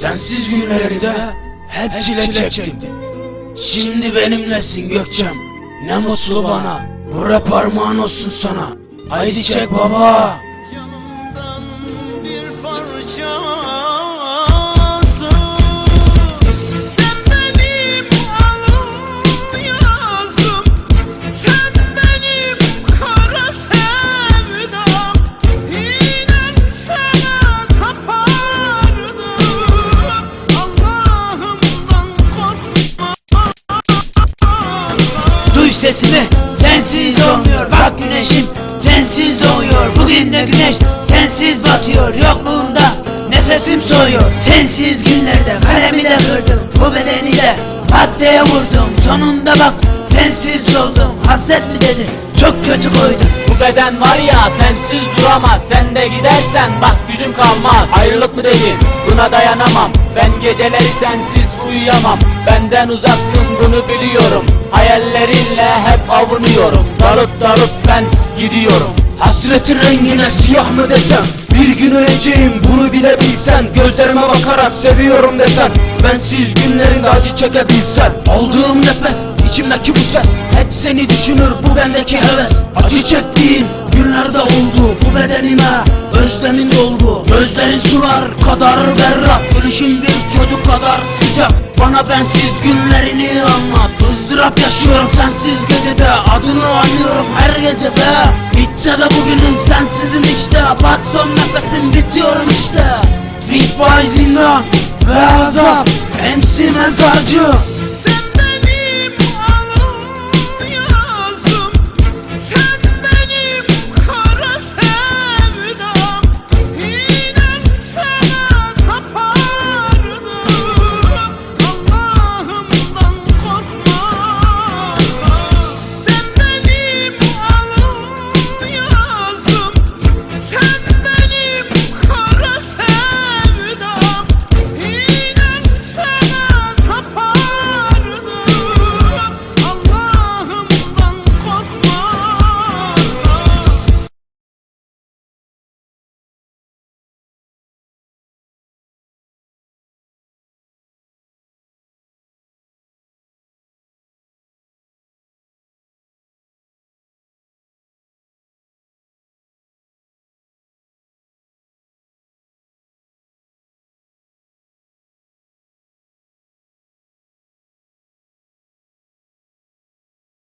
Sensiz günlerimde hep çile çektim. Şimdi benimlesin Gökçem. Ne mutlu bana. Bu rap armağan olsun sana. Haydi çek baba. Sesimi sensiz olmuyor Bak güneşim sensiz doğuyor. Bugün de güneş sensiz batıyor. Yokluğunda nefesim soğuyor. Sensiz günlerde kalemi de kırdım. Bu bedeni de maddeye vurdum Sonunda bak sensiz oldum. Hasret mi dedin çok kötü koydum. Bu beden var ya sensiz duramaz. Sen de gidersen bak gücüm kalmaz. Ayrılık mı dedin buna dayanamam. Ben geceleri sensiz uyuyamam. Benden uzaksın bunu biliyorum. Hayallerinle hep avunuyorum. Dalıp dalıp ben gidiyorum. Hasretin rengine siyah mı desem Bir gün öleceğim bunu bile bilsen. Gözlerime bakarak seviyorum desen. Bensiz günlerinde acı çekebilsen. Aldığım nefes içimdeki bu ses. Hep seni düşünür bu bendeki heves. Acı çektiğim günlerde oldu. Bu bedenime özlemin doldu. Gözlerin sular kadar berrak. Gülüşün bir çocuk kadar sıcak. Bana bensiz günlerini anlat. Izdırap yaşıyorum sensiz gecede. Adını anıyorum her gecede. Bitse de bugünüm sensizin işte Bak son nefesim bitiyorum işte. Fit zindan ve azap MC mezarcı